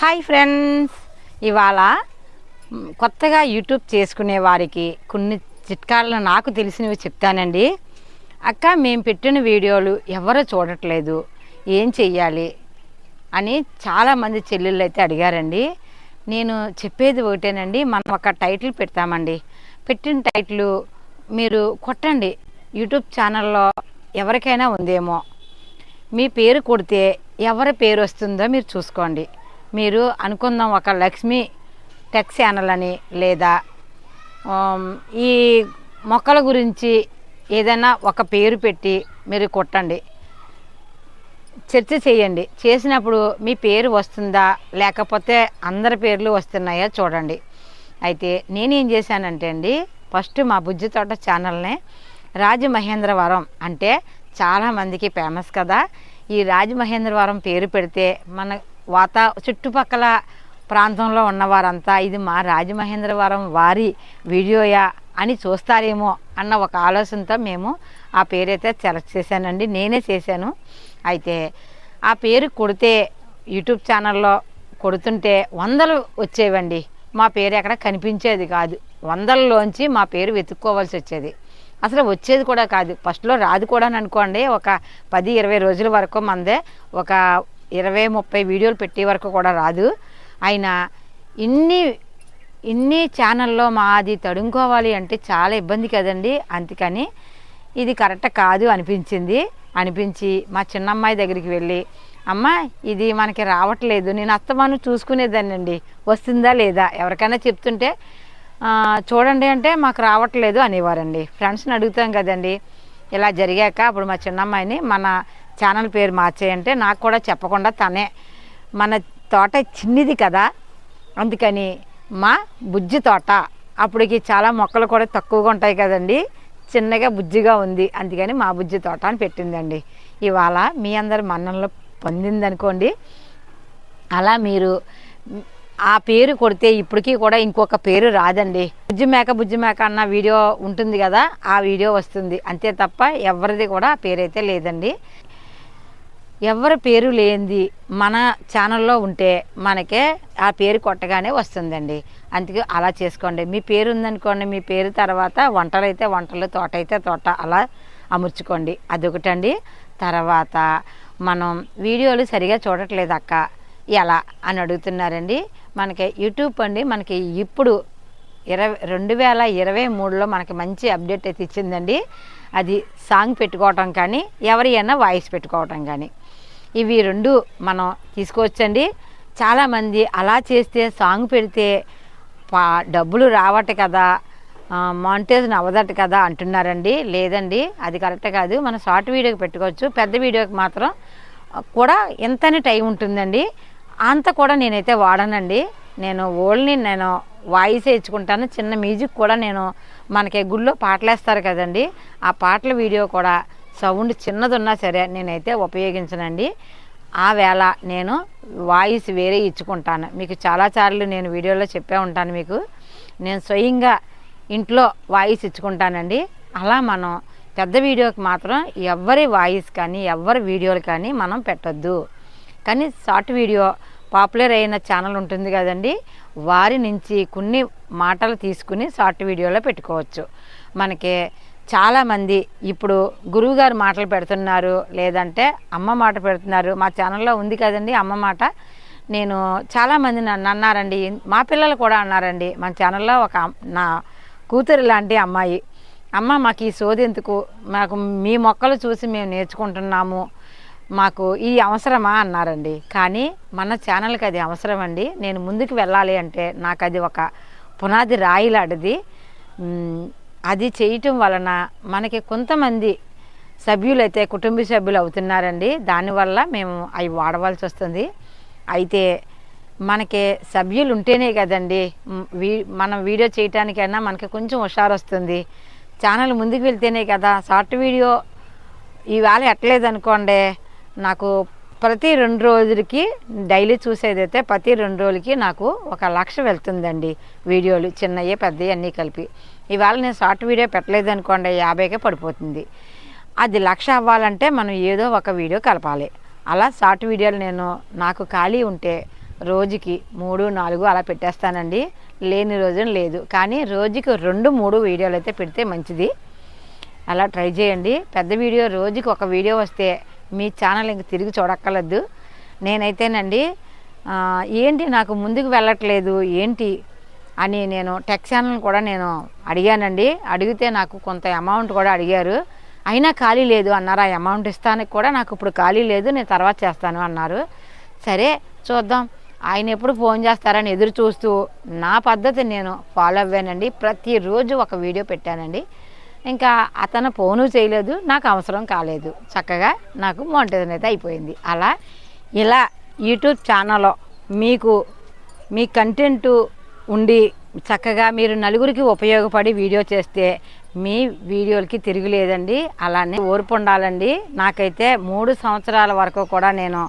Hi friends. ఇవాళ కొత్తగా YouTube చేసుకునే వారికి కొన్ని చిట్కాలను నాకు తెలిసినవి చెప్తానండి. అక్క మేము పెట్టిన వీడియోలు ఎవరు చూడట్లేదు. ఏం చెయ్యాలి అని చాలామంది చెల్లెళ్ళు అయితే అడిగారండి. నేను చెప్పేది ఒకటేనండి మనం ఒక టైటిల్ పెడతామండి. పెట్టిన టైటిల్ మీరు కొట్టండి. యూట్యూబ్ ఛానల్లో ఎవరికైనా ఉందేమో. మీ పేరు కొడితే ఎవరి పేరు వస్తుందో మీరు చూసుకోండి. మీరు అనుకుందాం ఒక లక్ష్మి టెక్ ఛానల్ అని లేదా ఈ మొక్కల గురించి ఏదైనా ఒక పేరు పెట్టి మీరు కొట్టండి. చర్చ చేయండి. చేసినప్పుడు మీ పేరు వస్తుందా లేకపోతే అందరి పేర్లు వస్తున్నాయా చూడండి. అయితే నేనేం చేశానంటే అండి ఫస్ట్ మా బుజ్జి తోట ఛానల్ని రాజమహేంద్రవరం అంటే చాలామందికి ఫేమస్ కదా. ఈ రాజమహేంద్రవరం పేరు పెడితే మన వాతా చుట్టుపక్కల ప్రాంతంలో ఉన్నవారంతా ఇది మా రాజమహేంద్రవరం వారి వీడియోయా అని చూస్తారేమో అన్న ఒక ఆలోచనతో మేము ఆ పేరైతే సెలెక్ట్ చేశానండి. నేనే చేశాను. అయితే ఆ పేరు కొడితే యూట్యూబ్ ఛానల్లో కొడుతుంటే వందలు వచ్చేవండి. మా పేరు ఎక్కడ కనిపించేది కాదు. వందలలోంచి మా పేరు వెతుక్కోవాల్సి వచ్చేది. అసలు వచ్చేది కూడా కాదు. ఫస్ట్లో రాదు కూడా అని అనుకోండి ఒక పది ఇరవై రోజుల వరకు మందే ఒక ఇరవై ముప్పై వీడియోలు పెట్టే వరకు కూడా రాదు. అయినా ఇన్ని ఇన్ని ఛానల్లో మాది తడుముకోవాలి అంటే చాలా ఇబ్బంది కదండి. అందుకని ఇది కరెక్ట్ కాదు అనిపించింది. అనిపించి మా చిన్నమ్మాయి దగ్గరికి వెళ్ళి అమ్మ ఇది మనకి రావట్లేదు. నేను అత్తమాను చూసుకునేదానండి వస్తుందా లేదా? ఎవరికైనా చెప్తుంటే చూడండి అంటే మాకు రావట్లేదు అనేవారండి. ఫ్రెండ్స్ని అడుగుతాం కదండి. ఇలా జరిగాక అప్పుడు మా చిన్నమ్మాయిని మన ఛానల్ పేరు మార్చేయంటే నాకు కూడా చెప్పకుండా తనే మన తోట చిన్నది కదా. అందుకని మా బుజ్జి తోట అప్పటికి చాలా మొక్కలు కూడా తక్కువగా ఉంటాయి కదండి. చిన్నగా బుజ్జిగా ఉంది. అందుకని మా బుజ్జి తోట అని పెట్టిందండి. ఇవాళ మీ అందరి మన్నంలో పొందిందనుకోండి. అలా మీరు ఆ పేరు కొడితే ఇప్పటికీ కూడా ఇంకొక పేరు రాదండి. బుజ్జి మేక బుజ్జి మేక అన్న వీడియో ఉంటుంది కదా ఆ వీడియో వస్తుంది. అంతే తప్ప ఎవరిది కూడా ఆ పేరైతే లేదండి. ఎవరి పేరు లేనిది మన ఛానల్లో ఉంటే మనకే ఆ పేరు కొట్టగానే వస్తుందండి. అందుకే అలా చేసుకోండి. మీ పేరు ఉందనుకోండి మీ పేరు తర్వాత వంటలు అయితే వంటలు తోట అయితే తోట అలా అమర్చుకోండి. అదొకటండి. తర్వాత మనం వీడియోలు సరిగా చూడట్లేదు అక్క. ఎలా అని అడుగుతున్నారండి. మనకి యూట్యూబ్ అండి. మనకి ఇప్పుడు ఇరవై రెండు వేల ఇరవై మూడులో మనకి మంచి అప్డేట్ అయితే ఇచ్చిందండి. అది సాంగ్ పెట్టుకోవటం కానీ ఎవరైనా వాయిస్ పెట్టుకోవటం కానీ. ఇవి రెండు మనం తీసుకోవచ్చండి. చాలామంది అలా చేస్తే సాంగ్ పెడితే పా డబ్బులు రావట కదా మానిటైజన్ అవ్వదట కదా అంటున్నారండి. లేదండి అది కరెక్ట్ కాదు. మనం షార్ట్ వీడియోకి పెట్టుకోవచ్చు. పెద్ద వీడియోకి మాత్రం కూడా ఎంతనే టైం ఉంటుందండి. అంత కూడా నేనైతే వాడనండి. నేను ఓల్ని నేను వాయిస్ ఇచ్చుకుంటాను చిన్న మ్యూజిక్ కూడా నేను మనకి గుళ్ళో పాటలు వేస్తారు కదండి. ఆ పాటల వీడియో కూడా సౌండ్ చిన్నది ఉన్నా సరే నేనైతే ఉపయోగించనండి. ఆ వేళ నేను వాయిస్ వేరే ఇచ్చుకుంటాను. మీకు చాలాసార్లు నేను వీడియోలో చెప్పే ఉంటాను మీకు. నేను స్వయంగా ఇంట్లో వాయిస్ ఇచ్చుకుంటానండి. అలా మనం పెద్ద వీడియోకి మాత్రం ఎవరి వాయిస్ కానీ ఎవరి వీడియోలు కానీ మనం పెట్టొద్దు. కానీ షార్ట్ వీడియో పాపులర్ అయిన ఛానల్ ఉంటుంది కదండి. వారి నుంచి కొన్ని మాటలు తీసుకుని షార్ట్ వీడియోలో పెట్టుకోవచ్చు. మనకి చాలామంది ఇప్పుడు గురువుగారు మాటలు పెడుతున్నారు లేదంటే అమ్మ మాట పెడుతున్నారు. మా ఛానల్లో ఉంది కదండి అమ్మ మాట. నేను చాలామంది నన్ను అన్నారండి మా పిల్లలు కూడా అన్నారండి. మన ఛానల్లో ఒక నా కూతురు లాంటి అమ్మాయి. అమ్మ మాకు ఈ సోదెందుకు మాకు మీ మొక్కలు చూసి మేము నేర్చుకుంటున్నాము. మాకు ఈ అవసరమా? అన్నారండి. కానీ మన ఛానల్కి అది అవసరం అండి నేను ముందుకు వెళ్ళాలి అంటే నాకు అది ఒక పునాది రాయిలాంటిది అది చేయటం వలన మనకి కొంతమంది సభ్యులైతే కుటుంబ సభ్యులు అవుతున్నారండి. దానివల్ల మేము అవి వాడవలసి వస్తుంది. అయితే మనకి సభ్యులు ఉంటేనే కదండి వీ మనం వీడియో చేయటానికైనా మనకి కొంచెం హుషారు వస్తుంది ఛానల్ ముందుకు వెళ్తేనే కదా షార్ట్ వీడియో ఈవేళ ఎట్టలేదు అనుకోండి నాకు ప్రతి రెండు రోజులకి డైలీ చూసేదైతే ప్రతి రెండు రోజులకి నాకు ఒక లక్ష వెళ్తుందండి వీడియోలు చిన్నవి పెద్దవి అన్నీ కలిపి. ఇవాళ నేను షార్ట్ వీడియో పెట్టలేదు అనుకోండి యాభైకే పడిపోతుంది. అది లక్ష అవ్వాలంటే మనం ఏదో ఒక వీడియో కలపాలి. అలా షార్ట్ వీడియోలు నేను నాకు ఖాళీ ఉంటే రోజుకి మూడు నాలుగు అలా పెట్టేస్తానండి. లేని రోజున లేదు. కానీ రోజుకి రెండు మూడు వీడియోలు అయితే పెడితే మంచిది. అలా ట్రై చేయండి. పెద్ద వీడియో రోజుకి ఒక వీడియో వస్తే మీ ఛానల్ ఇంక తిరిగి చూడక్కర్లేదు. నేనైతేనండి ఏంటి నాకు ముందుకు వెళ్ళట్లేదు? ఏంటి? అని నేను టెక్ ఛానల్ కూడా నేను అడిగానండి. అడిగితే నాకు కొంత అమౌంట్ కూడా అడిగారు. అయినా ఖాళీ లేదు అన్నారు. ఆ అమౌంట్ ఇస్తానికి కూడా నాకు ఇప్పుడు ఖాళీ లేదు. నేను తర్వాత చేస్తాను అన్నారు. సరే చూద్దాం. ఆయన ఎప్పుడు ఫోన్ చేస్తారని ఎదురు చూస్తూ నా పద్ధతి నేను ఫాలో అవ్వానండి. ప్రతిరోజు ఒక వీడియో పెట్టానండి. ఇంకా అతను ఫోను చేయలేదు. నాకు అవసరం కాలేదు. చక్కగా నాకు మోనిటైజన్ అయితే అయిపోయింది. అలా ఇలా యూట్యూబ్ ఛానల్లో మీకు మీ కంటెంటు ఉండి చక్కగా మీరు నలుగురికి ఉపయోగపడి వీడియో చేస్తే మీ వీడియోలకి తిరుగులేదండి అలానే ఓర్పు ఉండాలండి నాకైతే మూడు సంవత్సరాల వరకు కూడా నేను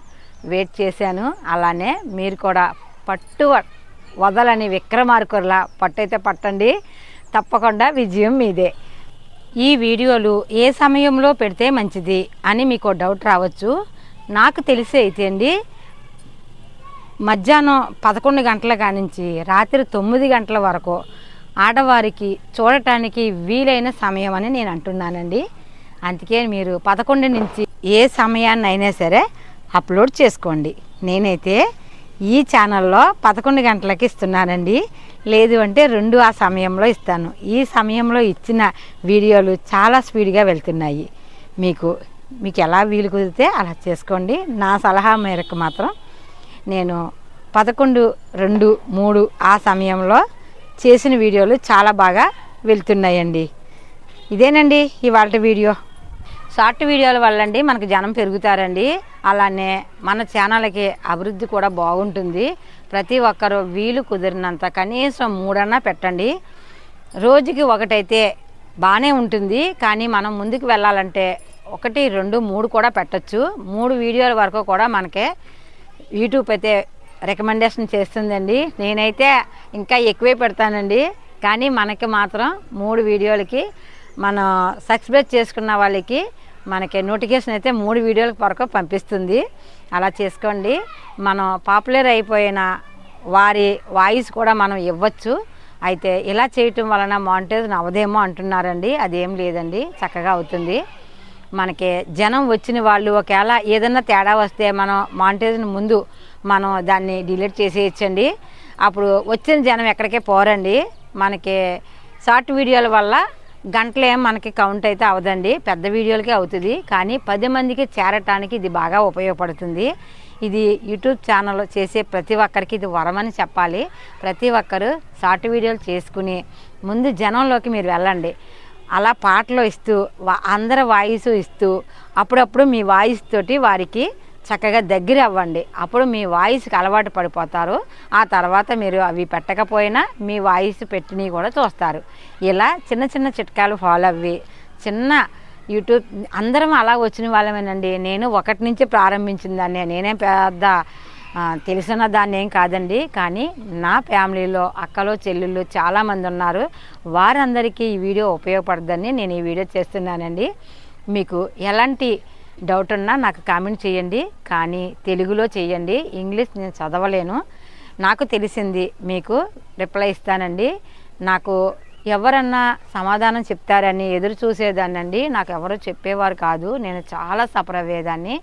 వెయిట్ చేశాను. అలానే మీరు కూడా పట్టు వదలని విక్రమార్కుర్లా పట్టు అయితే పట్టండి. తప్పకుండా విజయం మీదే. ఈ వీడియోలు ఏ సమయంలో పెడితే మంచిది అని మీకు డౌట్ రావచ్చు. నాకు తెలిసి అయితే అండి మధ్యాహ్నం పదకొండు గంటల కానించి రాత్రి తొమ్మిది గంటల వరకు ఆడవారికి చూడటానికి వీలైన సమయం అని నేను అంటున్నానండి. అందుకే మీరు పదకొండు నుంచి ఏ సమయాన్ని అయినా సరే అప్లోడ్ చేసుకోండి. నేనైతే ఈ ఛానల్లో పదకొండు గంటలకి ఇస్తున్నానండి. లేదు అంటే రెండు ఆ సమయంలో ఇస్తాను. ఈ సమయంలో ఇచ్చిన వీడియోలు చాలా స్పీడ్గా వెళ్తున్నాయి. మీకు మీకు ఎలా వీలు కుదిరితే అలా చేసుకోండి. నా సలహా మేరకు మాత్రం నేను పదకొండు రెండు మూడు ఆ సమయంలో చేసిన వీడియోలు చాలా బాగా వెళ్తున్నాయండి. ఇదేనండి ఇవాళ వీడియో. షార్ట్ వీడియోల వల్ల అండి మనకు జనం పెరుగుతారండి. అలానే మన ఛానల్కి అభివృద్ధి కూడా బాగుంటుంది. ప్రతి ఒక్కరు వీలు కుదిరినంత కనీసం మూడన్నా పెట్టండి. రోజుకి ఒకటైతే బాగానే ఉంటుంది. కానీ మనం ముందుకు వెళ్ళాలంటే ఒకటి రెండు మూడు కూడా పెట్టచ్చు. మూడు వీడియోల వరకు కూడా మనకి యూట్యూబ్ అయితే రికమెండేషన్ చేస్తుందండి. నేనైతే ఇంకా ఎక్కువే పెడతానండి. కానీ మనకి మాత్రం మూడు వీడియోలకి మనం సబ్స్క్రైబ్ చేసుకున్న వాళ్ళకి మనకి నోటిఫికేషన్ అయితే మూడు వీడియోల వరకు పంపిస్తుంది. అలా చేసుకోండి. మనం పాపులర్ అయిపోయిన వారి వాయిస్ కూడా మనం ఇవ్వచ్చు. అయితే ఇలా చేయటం వలన మానిటైజ్ అవదేమో అంటున్నారండి. అదేం లేదండి. చక్కగా అవుతుంది. మనకి జనం వచ్చిన వాళ్ళు ఒకవేళ ఏదన్నా తేడా వస్తే మనం మానిటైజ్ని ముందు మనం దాన్ని డిలీట్ చేసేయచ్చండి. అప్పుడు వచ్చిన జనం ఎక్కడికే పోరండి. మనకి షార్ట్ వీడియోల వల్ల గంటలేం మనకి కౌంట్ అయితే అవదండి. పెద్ద వీడియోలకే అవుతుంది. కానీ పది మందికి చేరటానికి ఇది బాగా ఉపయోగపడుతుంది. ఇది యూట్యూబ్ ఛానల్ చేసే ప్రతి ఒక్కరికి ఇది వరమని చెప్పాలి. ప్రతి ఒక్కరు షార్ట్ వీడియోలు చేసుకుని ముందు జనంలోకి మీరు వెళ్ళండి. అలా పాటలు ఇస్తూ అందరి వాయిస్ ఇస్తూ అప్పుడప్పుడు మీ వాయిస్ తోటి వారికి చక్కగా దగ్గర అవ్వండి. అప్పుడు మీ వాయిస్కి అలవాటు పడిపోతారు. ఆ తర్వాత మీరు అవి పెట్టకపోయినా మీ వాయిస్ పెట్టినవి కూడా చూస్తారు. ఇలా చిన్న చిన్న చిట్కాలు ఫాలో అవ్వి చిన్న యూట్యూబ్ అందరం అలా వచ్చిన వాళ్ళమేనండి. నేను ఒకటి నుంచి ప్రారంభించిన దాన్ని. పెద్ద తెలిసిన దాన్ని ఏం కాదండి. కానీ నా ఫ్యామిలీలో అక్కలు చెల్లెళ్ళు చాలామంది ఉన్నారు. వారందరికీ ఈ వీడియో ఉపయోగపడుతుందని నేను ఈ వీడియో చేస్తున్నానండి. మీకు ఎలాంటి డౌట్ ఉన్నా నాకు కామెంట్ చేయండి. కానీ తెలుగులో చేయండి. ఇంగ్లీష్ నేను చదవలేను. నాకు తెలిసింది మీకు రిప్లై ఇస్తానండి. నాకు ఎవరన్నా సమాధానం చెప్తారని ఎదురు చూసేదాన్నండి. నాకు ఎవరు చెప్పేవారు కాదు. నేను చాలా సఫర్ అయ్యేదాన్ని.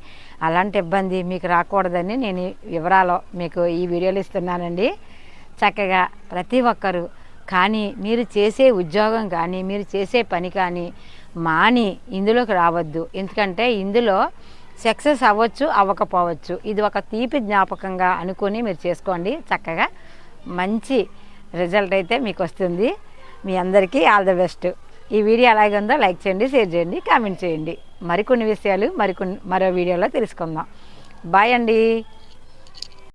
అలాంటి ఇబ్బంది మీకు రాకూడదని నేను వివరాలు మీకు ఈ వీడియోలు ఇస్తున్నానండి. చక్కగా ప్రతి ఒక్కరు కానీ మీరు చేసే ఉద్యోగం కానీ మీరు చేసే పని కానీ మాని ఇందులోకి రావద్దు. ఎందుకంటే ఇందులో సక్సెస్ అవ్వచ్చు అవ్వకపోవచ్చు. ఇది ఒక తీపి జ్ఞాపకంగా అనుకొని మీరు చేసుకోండి. చక్కగా మంచి రిజల్ట్ అయితే మీకు వస్తుంది. మీ అందరికీ ఆల్ ద బెస్ట్. ఈ వీడియో అలాగే ఉందో లైక్ చేయండి షేర్ చేయండి కామెంట్ చేయండి. మరికొన్ని విషయాలు మరికొన్ని మరో వీడియోలో తెలుసుకుందాం. బాయ్ అండి.